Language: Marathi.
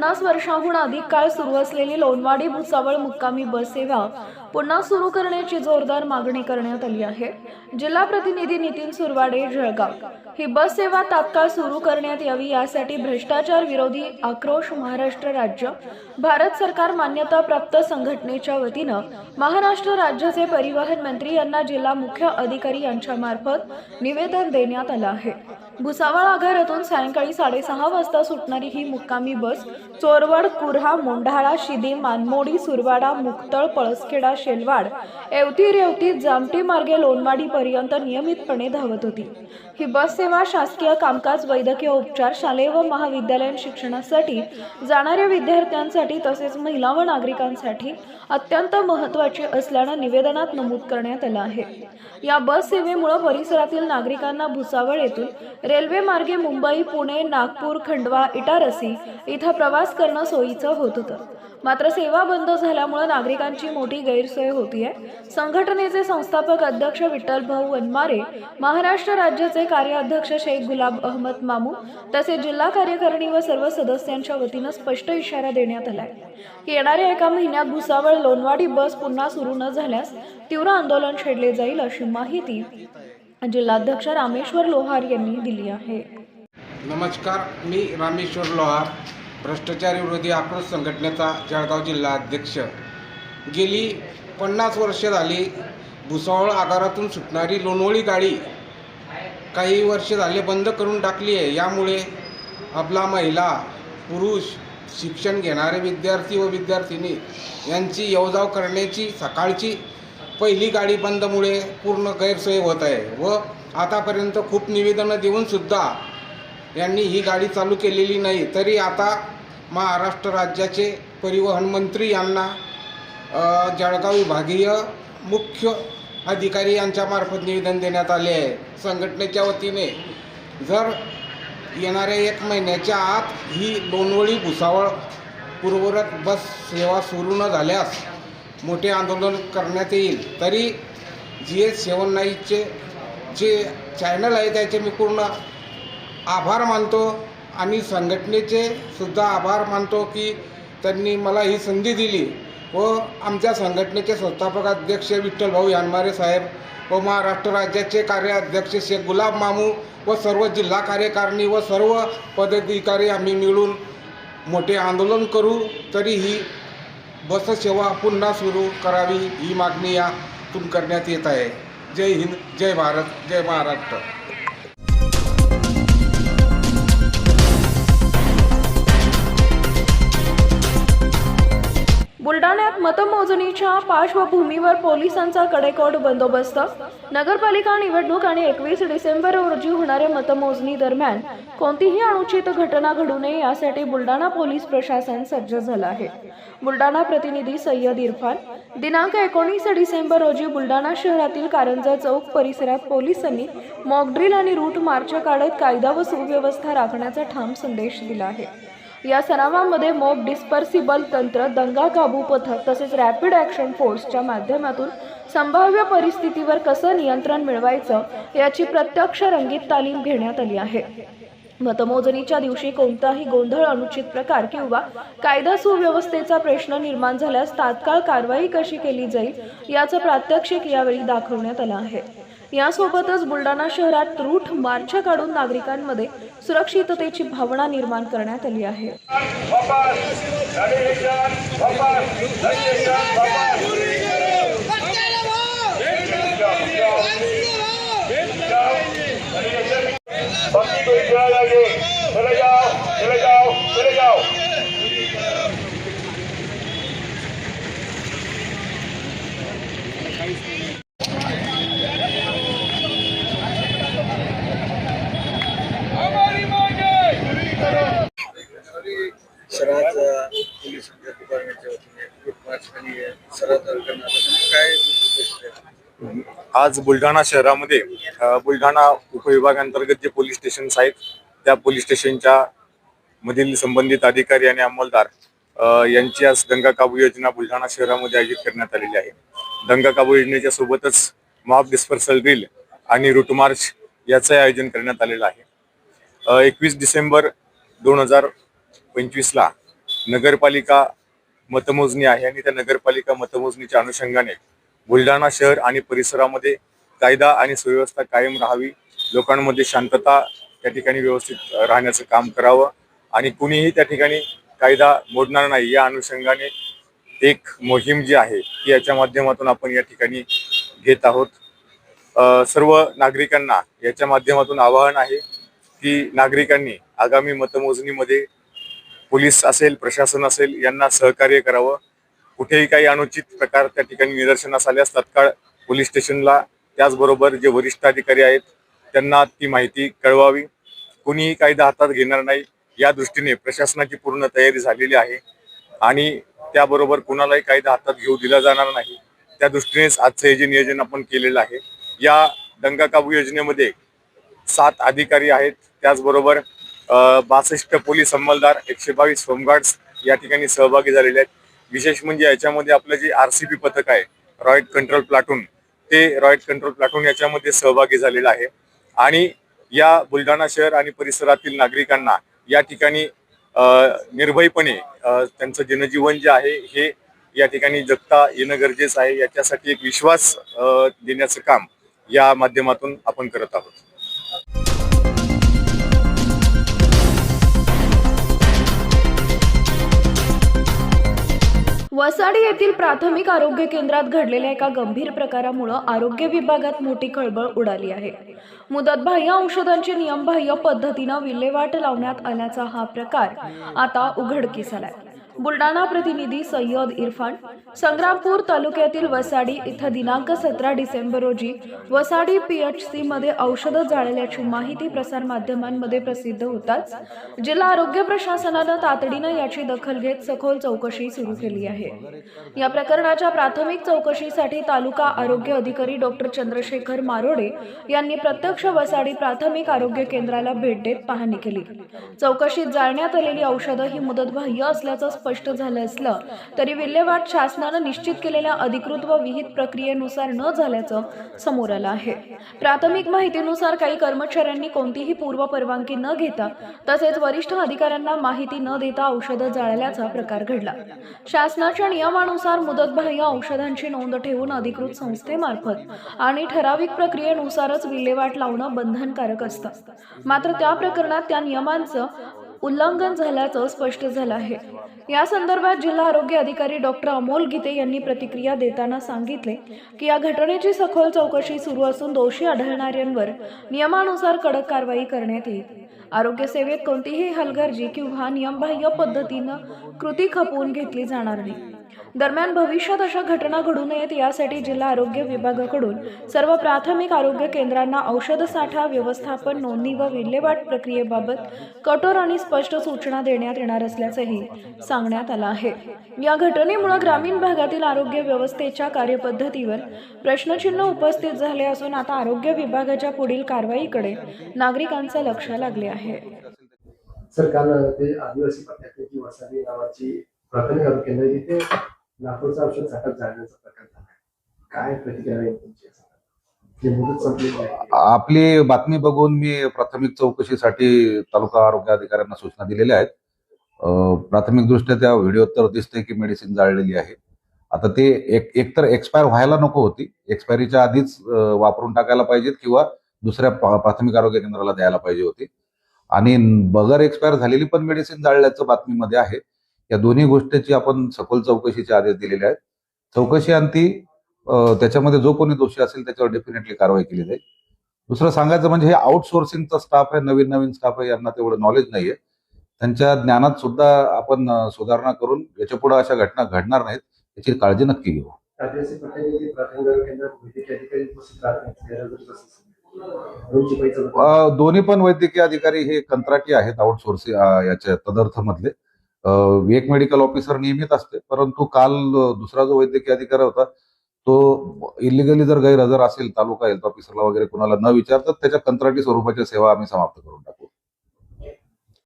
पन्नास वर्षांहून अधिक काळ सुरू असलेली लोणवाडी भुसावळ मुक्कामी बस सेवा पुन्हा सुरू करण्याची जोरदार मागणी करण्यात आली आहे. जिल्हा प्रतिनिधी नितीन सुरवाडे जळगाव. ही बस सेवा तात्काळ सुरू करण्यात यावी यासाठी भ्रष्टाचार विरोधी आक्रोश महाराष्ट्र राज्य भारत सरकार मान्यता प्राप्त संघटनेच्या वतीनं महाराष्ट्र राज्याचे परिवहन मंत्री यांना जिल्हा मुख्य अधिकारी यांच्या मार्फत निवेदन देण्यात आलं आहे. भुसावळ आगारातून सायंकाळी साडेसहा वाजता सुटणारी ही मुक्कामी बस चोरवड कुर्हा मोंढाळा शिदी मानमोडी सुरवाडा मुक्तळ पळसखेडा शेलवाड येवती रेवती जामटी मार्गे लोणवाडी पर्यंत नियमितपणे धावत होती. ही बस सेवा शासकीय कामकाज वैद्यकीय उपचार शालेय व महाविद्यालयीन शिक्षणासाठी जाणाऱ्या विद्यार्थ्यांसाठी तसेच महिला व नागरिकांसाठी अत्यंत महत्त्वाची असल्यानं निवेदनात नमूद करण्यात आलं आहे. या बस सेवेमुळे परिसरातील नागरिकांना भुसावळ येथून रेल्वे मार्गे मुंबई पुणे नागपूर खंडवा इटारसी इथं प्रवास करणं सोयीचं होत होतं. मात्र सेवा बंद झाल्यामुळे नागरिकांची मोठी गैरसोय होतीये. संघटनेचे संस्थापक अध्यक्ष विठ्ठल भाऊ वनमारे महाराष्ट्र राज्याचे कार्याध्यक्ष शेख गुलाब अहमद मामू तसेच जिल्हा कार्यकारिणी व सर्व सदस्यांच्या वतीनं स्पष्ट इशारा देण्यात आलाय. की येणाऱ्या एका महिन्यात भुसावळ लोणवाडी बस पुन्हा सुरू न झाल्यास तीव्र आंदोलन छेडले जाईल अशी माहिती जिल्हाध्यक्ष रामेश्वर लोहार यांनी दिली आहे. नमस्कार मी रामेश्वर लोहार भ्रष्टाचार विरोधी आक्रोश संघटनेचा जळगाव जिल्हा अध्यक्ष. गेली पन्नास वर्ष झाली भुसावळ आगारातून सुटणारी लोणवळी गाडी काही वर्ष झाले बंद करून टाकली आहे. यामुळे आपला महिला पुरुष शिक्षण घेणारे विद्यार्थी व विद्यार्थिनी यांची येवजाव करण्याची सकाळची पहिली गाडी बंदमुळे पूर्ण गैरसोय होत आहे व आतापर्यंत खूप निवेदनं देऊनसुद्धा यांनी ही गाडी चालू केलेली नाही. तरी आता महाराष्ट्र राज्याचे परिवहन मंत्री यांना जळगाव विभागीय मुख्य अधिकारी यांच्यामार्फत निवेदन देण्यात आले आहे. संघटनेच्या वतीने जर येणाऱ्या एक महिन्याच्या आत ही लोणवळी भुसावळ पूर्वरत बस सेवा सुरू न झाल्यास मोठे आंदोलन करण्यात येईल. तरी जी एस सेवन नाईटचे जे चॅनल आहे त्याचे मी पूर्ण आभार मानतो आणि संघटनेचे सुद्धा आभार मानतो की त्यांनी मला ही संधी दिली व आमच्या संघटनेचे संस्थापक अध्यक्ष विठ्ठल भाऊ यानमारे साहेब व महाराष्ट्र राज्याचे कार्याध्यक्ष शेख गुलाब मामू व सर्व जिल्हा कार्यकारिणी व सर्व पदाधिकारी आम्ही मिळून मोठे आंदोलन करू. तरी ही बससेवा पुन्हा सुरू करावी ही मागणी यातून करण्यात येत आहे. जय हिंद जय भारत जय महाराष्ट्र. मतमोजणीच्या पार्श्वभूमीवर पोलिसांचा कडेकोट बंदोबस्त. नगरपालिका निवडणूक आणि एकवीस डिसेंबर रोजी होणाऱ्या मतमोजणी दरम्यान कोणतीही अनुचित घटना घडू नये यासाठी बुलडाणा पोलीस प्रशासन सज्ज झालं आहे. बुलडाणा प्रतिनिधी सय्यद इरफान दिनांक एकोणीस डिसेंबर रोजी बुलडाणा शहरातील कारंजा चौक परिसरात पोलिसांनी मॉकड्रिल आणि रूट मार्च काढत कायदा व सुव्यवस्था राखण्याचा ठाम संदेश दिला आहे. या सरावामध्ये मोब डिस्पर्सिबल तंत्र दंगा काबू पथक तसेच रॅपिड ॲक्शन फोर्सच्या माध्यमातून संभाव्य परिस्थितीवर कसं नियंत्रण मिळवायचं याची प्रत्यक्ष रंगीत तालीम घेण्यात आली आहे. मतमोजणीच्या दिवशी कोणताही गोंधळ अनुचित प्रकार किंवा कायदा सुव्यवस्थेचा प्रश्न निर्माण झाल्यास तात्काळ कारवाई कशी केली जाईल याचं प्रात्यक्षिक यावेळी दाखवण्यात आलं आहे. यासोबतच बुलडाणा शहरात रूट मार्च काढून नागरिकांमध्ये सुरक्षिततेची भावना निर्माण करण्यात आली आहे वापस नरेशन वापस नरेशन वापस बाकी कोई चला जाएंगे चले जाओ चले जाओ चले जाओ शहराचा पोलीस डिपार्टमेंटच्या वतीने फूट मार्च आणि सर्व करण्यात काय उद्देश आहे? आज बुलढाणा शहरामध्ये बुलढाणा उपविभागांतर्गत जे पोलीस स्टेशन्स आहेत त्या पोलीस स्टेशनच्या मधील संबंधित अधिकारी आणि अंमलदार यांची आज दंगा काबू योजना बुलढाणा शहरामध्ये आयोजित करण्यात आलेली आहे. दंगा काबू योजनेच्या सोबतच मॉब डिस्पर्सल ड्रिल आणि रूट मार्च याचं आयोजन करण्यात आलेलं आहे. एकवीस डिसेंबर दोन हजार पंचवीसला नगरपालिका मतमोजणी आहे आणि त्या नगरपालिका मतमोजणीच्या अनुषंगाने बुलढाणा शहर आणि परिसरामध्ये कायदा आणि सुव्यवस्था कायम राहावी लोकांमध्ये शांतता त्या ठिकाणी व्यवस्थित राहण्याचं काम करावं आणि कुणीही त्या ठिकाणी कायदा मोडणार नाही या अनुषंगाने एक मोहीम जी आहे ती याच्या माध्यमातून आपण या ठिकाणी घेत आहोत. सर्व नागरिकांना याच्या माध्यमातून आवाहन आहे की नागरिकांनी आगामी मतमोजणीमध्ये पोलीस असेल प्रशासन असेल यांना सहकार्य करावं. कुठेही काही अनुचित प्रकार त्या ठिकाणी निदर्शनास आल्यास तत्काळ पोलीस स्टेशनला त्याचबरोबर जे वरिष्ठ अधिकारी आहेत त्यांना ती माहिती कळवावी. कुणीही कायदा हातात घेणार नाही. या दृष्टीने प्रशासनाची पूर्ण तयारी झालेली आहे. आणि त्याबरोबर कुणालाही कायदा हातात घेऊ दिला जाणार नाही. त्या दृष्टीनेच आजचं हे जे नियोजन आपण केलेलं आहे या दंगा काबू योजनेमध्ये सात अधिकारी आहेत. त्याचबरोबर बासष्ट पोलीस अंमलदार एकशे बावीस होमगार्ड्स या ठिकाणी सहभागी झालेले आहेत. विशेष म्हणजे याच्यामध्ये आपलं जे आर सी बी पथक आहे रॉयट कंट्रोल प्लाटून ते रॉयट कंट्रोल प्लाटून याच्यामध्ये सहभागी झालेलं आहे. आणि या बुलढाणा शहर आणि परिसरातील नागरिकांना या ठिकाणी निर्भयपणे त्यांचं जनजीवन जे आहे हे या ठिकाणी जगता येणं गरजेचं आहे. याच्यासाठी एक विश्वास देण्याचं काम या माध्यमातून आपण करत आहोत. वसाडी येथील प्राथमिक आरोग्य केंद्रात घडलेल्या एका गंभीर प्रकारामुळे आरोग्य विभागात मोठी खळबळ उडाली आहे. मुदतबाह्य औषधांची नियमबाह्य पद्धतीनं विल्हेवाट लावण्यात आल्याचा हा प्रकार आता उघडकीस आलाय. बुलडाणा प्रतिनिधी सय्यद इरफान संग्रामपूर तालुक्यातील वसाडी इथं दिनांक सतरा डिसेंबर रोजी वसाडी पीएचसी मध्ये औषधं जाळल्याची माहिती प्रसारमाध्यमांमध्ये प्रसिद्ध होताच जिल्हा आरोग्य प्रशासनानं तातडीनं याची दखल घेत सखोल चौकशी सुरू केली आहे. या प्रकरणाच्या प्राथमिक चौकशीसाठी तालुका आरोग्य अधिकारी डॉक्टर चंद्रशेखर मारोडे यांनी प्रत्यक्ष वसाडी प्राथमिक आरोग्य केंद्राला भेट देत पाहणी केली. चौकशीत जाळण्यात आलेली औषधं ही मुदतबाह्य असल्याचं स्पष्ट झालं असलं तरी विल्हेवाट शासनानं निश्चित केलेल्या अधिकृत व विहित प्रक्रियेनुसार न झाल्याचं समोर आलं आहे. प्राथमिक माहितीनुसार काही कर्मचाऱ्यांनी कोणतीही पूर्व परवानगी न घेता तसेच वरिष्ठ अधिकाऱ्यांना माहिती न देता औषधं जाळल्याचा प्रकार घडला. शासनाच्या नियमानुसार मुदतबाह्य औषधांची नोंद ठेवून अधिकृत संस्थेमार्फत आणि ठराविक प्रक्रियेनुसारच विल्हेवाट लावणं बंधनकारक असतं. मात्र त्या प्रकरणात त्या नियमांचं उल्लंघन झाल्याचं स्पष्ट झालं आहे. या संदर्भात जिल्हा आरोग्य अधिकारी डॉक्टर अमोल गीते यांनी प्रतिक्रिया देताना सांगितले की या घटनेची सखोल चौकशी सुरू असून दोषी आढळणाऱ्यांवर नियमानुसार कडक कारवाई करण्यात येईल. आरोग्य सेवेत कोणतीही हलगर्जी किंवा नियमबाह्य पद्धतीनं कृती खपवून घेतली जाणार नाही. दरम्यान भविष्यात अशा घटना घडू नयेत यासाठी जिल्हा आरोग्य विभागाकडून सर्व प्राथमिक आरोग्य केंद्रांना औषध साठा व्यवस्थापन नोंदणी व विल्हेवाट प्रक्रियेबाबत कठोर आणि स्पष्ट सूचना देण्यात येणार असल्याचंही सांगण्यात आलं आहे. या घटनेमुळे ग्रामीण भागातील आरोग्य व्यवस्थेच्या कार्यपद्धतीवर प्रश्नचिन्ह उपस्थित झाले असून आता आरोग्य विभागाच्या पुढील कारवाईकडे नागरिकांचं लक्ष लागले आहे. सरकारनं ते आदिवासी पट्ट्यातली जी नावाची प्राथमिक आरोग्य केंद्र जिथे लाखोचं औषध साठा जाळण्याचा प्रकार झाला काय प्रतिक्रिया आहे तुमची जी मुदत संपलेली आहे आपली बातमी बघून मी प्राथमिक चौकशीसाठी तालुका आरोग्य अधिकाऱ्यांना सूचना दिलेल्या आहेत. प्राथमिकदृष्ट्या प्राथमिक दृष्ट्या त्या व्हिडिओ तर दिसते की मेडिसिन जाळलेली आहे. आता ते एक एकतर एक्सपायर व्हायला नको होती. एक्सपायरीच्या आधीच वापरून टाकायला पाहिजेत किंवा दुसऱ्या प्राथमिक आरोग्य केंद्राला द्यायला पाहिजे होती. आणि बगर एक्सपायर झालेली पण मेडिसिन जाळल्याचं बातमीमध्ये आहे. या दोन्ही गोष्टीची आपण सखोल चौकशीचे आदेश दिलेले आहेत. चौकशी अंती त्याच्यामध्ये जो कोणी दोषी असेल त्याच्यावर डेफिनेटली कारवाई केली जाईल. दुसरं सांगायचं म्हणजे हे आउटसोर्सिंगचा स्टाफ आहे नवीन नवीन स्टाफ आहे यांना तेवढं नॉलेज नाहीये. त्यांच्या ज्ञानात सुद्धा आपण सुधारणा करून याच्यापुढे अशा घटना घडणार नाहीत याची काळजी नक्की घेऊ. दोन्ही पण वैद्यकीय अधिकारी हे कंत्राटी आहेत आउटसोर्सिंग याच्या तदर्थ मधले एक मेडिकल ऑफिसर नियमित असते. परंतु काल दुसरा जो वैद्यकीय अधिकारी होता तो इलिगली जर गैरहजर असेल तालुका हेल्थ ऑफिसरला वगैरे कुणाला न विचारता त्याच्या कंत्राटी स्वरूपाच्या सेवा आम्ही समाप्त करून टाकू.